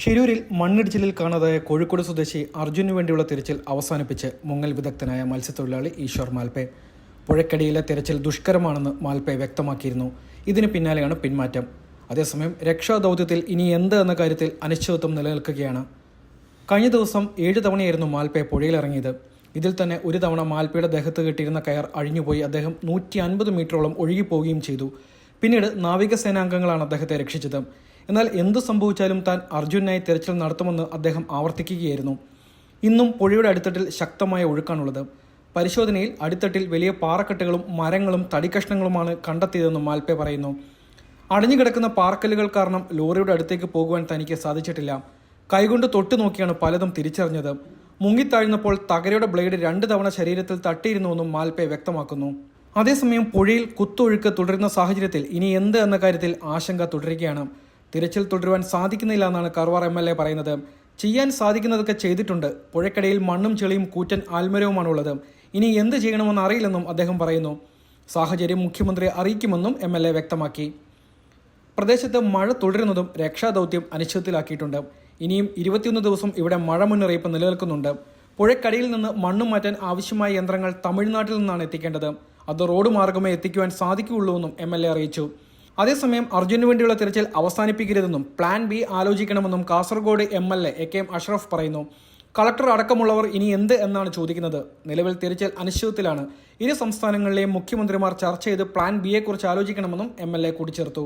ഷിരൂരിൽ മണ്ണിടിച്ചിലിൽ കാണാതായ കോഴിക്കോട് സ്വദേശി അർജുനു വേണ്ടിയുള്ള തിരച്ചിൽ അവസാനിപ്പിച്ച് മുങ്ങൽ വിദഗ്ധനായ മത്സ്യത്തൊഴിലാളി ഈശ്വർ മാൽപെ. പുഴക്കടിയിലെ തിരച്ചിൽ ദുഷ്കരമാണെന്ന് മാൽപെ വ്യക്തമാക്കിയിരുന്നു. ഇതിന് പിന്നാലെയാണ് പിന്മാറ്റം. അതേസമയം രക്ഷാദൗത്യത്തിൽ ഇനി എന്ത് എന്ന കാര്യത്തിൽ അനിശ്ചിതത്വം നിലനിൽക്കുകയാണ്. കഴിഞ്ഞ ദിവസം ഏഴ് തവണയായിരുന്നു മാൽപെ പുഴയിലിറങ്ങിയത്. ഇതിൽ തന്നെ ഒരു തവണ മാൽപ്പയുടെ ദേഹത്ത് കെട്ടിയിരുന്ന കയർ അഴിഞ്ഞുപോയി. അദ്ദേഹം നൂറ്റി അൻപത് മീറ്ററോളം ഒഴുകിപ്പോവുകയും ചെയ്തു. പിന്നീട് നാവികസേനാംഗങ്ങളാണ് അദ്ദേഹത്തെ രക്ഷിച്ചത്. എന്നാൽ എന്ത് സംഭവിച്ചാലും താൻ അർജുനായി തിരച്ചിൽ നടത്തുമെന്ന് അദ്ദേഹം ആവർത്തിക്കുകയായിരുന്നു. ഇന്നും പുഴയുടെ അടിത്തട്ടിൽ ശക്തമായ ഒഴുക്കാണുള്ളത്. പരിശോധനയിൽ അടിത്തട്ടിൽ വലിയ പാറക്കെട്ടുകളും മരങ്ങളും തടിക്കഷ്ണങ്ങളുമാണ് കണ്ടെത്തിയതെന്നും മാൽപ്പെ പറയുന്നു. അടഞ്ഞുകിടക്കുന്ന പാറക്കല്ലുകൾ കാരണം ലോറിയുടെ അടുത്തേക്ക് പോകുവാൻ തനിക്ക് സാധിച്ചിട്ടില്ല. കൈകൊണ്ട് തൊട്ടു നോക്കിയാണ് പലതും തിരിച്ചറിഞ്ഞത്. മുങ്ങിത്താഴ്ന്നപ്പോൾ തകരയുടെ ബ്ലേഡ് രണ്ട് തവണ ശരീരത്തിൽ തട്ടിയിരുന്നുവെന്നും മാൽപ്പെ വ്യക്തമാക്കുന്നു. അതേസമയം പുഴയിൽ കുത്തൊഴുക്ക് തുടരുന്ന സാഹചര്യത്തിൽ ഇനി എന്ത് എന്ന കാര്യത്തിൽ ആശങ്ക തുടരുകയാണ്. തിരച്ചിൽ തുടരുവാൻ സാധിക്കുന്നില്ല എന്നാണ് കർവാർ എം എൽ എ പറയുന്നത്. ചെയ്യാൻ സാധിക്കുന്നതൊക്കെ ചെയ്തിട്ടുണ്ട്. പുഴക്കടയിൽ മണ്ണും ചെളിയും കൂറ്റൻ ആൽമരവുമാണുള്ളത്. ഇനി എന്ത് ചെയ്യണമെന്ന് അറിയില്ലെന്നും അദ്ദേഹം പറയുന്നു. സാഹചര്യം മുഖ്യമന്ത്രിയെ അറിയിക്കുമെന്നും എം എൽ എ വ്യക്തമാക്കി. പ്രദേശത്ത് മഴ തുടരുന്നതും രക്ഷാദൗത്യം അനിശ്ചിതത്തിലാക്കിയിട്ടുണ്ട്. ഇനിയും ഇരുപത്തിയൊന്ന് ദിവസം ഇവിടെ മഴ മുന്നറിയിപ്പ് നിലനിൽക്കുന്നുണ്ട്. പുഴക്കടിയിൽ നിന്ന് മണ്ണ് മാറ്റാൻ ആവശ്യമായ യന്ത്രങ്ങൾ തമിഴ്നാട്ടിൽ നിന്നാണ് എത്തിക്കേണ്ടത്. അത് റോഡ് മാർഗമേ എത്തിക്കുവാൻ സാധിക്കുകയുള്ളൂ എന്നും എം അറിയിച്ചു. അതേസമയം അർജുനു വേണ്ടിയുള്ള തിരച്ചിൽ അവസാനിപ്പിക്കരുതെന്നും plan B ആലോചിക്കണമെന്നും Kasaragod M L A A K M Ashraf പറയുന്നു. കളക്ടർ അടക്കമുള്ളവർ ഇനി എന്ത് എന്നാണ് ചോദിക്കുന്നത്. നിലവിൽ തിരച്ചിൽ അനിശ്ചിതത്തിലാണ്. ഇരു സംസ്ഥാനങ്ങളിലെയും മുഖ്യമന്ത്രിമാർ ചർച്ച ചെയ്ത് പ്ലാൻ ബിയെക്കുറിച്ച് ആലോചിക്കണമെന്നും എം എൽ എ കൂട്ടിച്ചേർത്തു.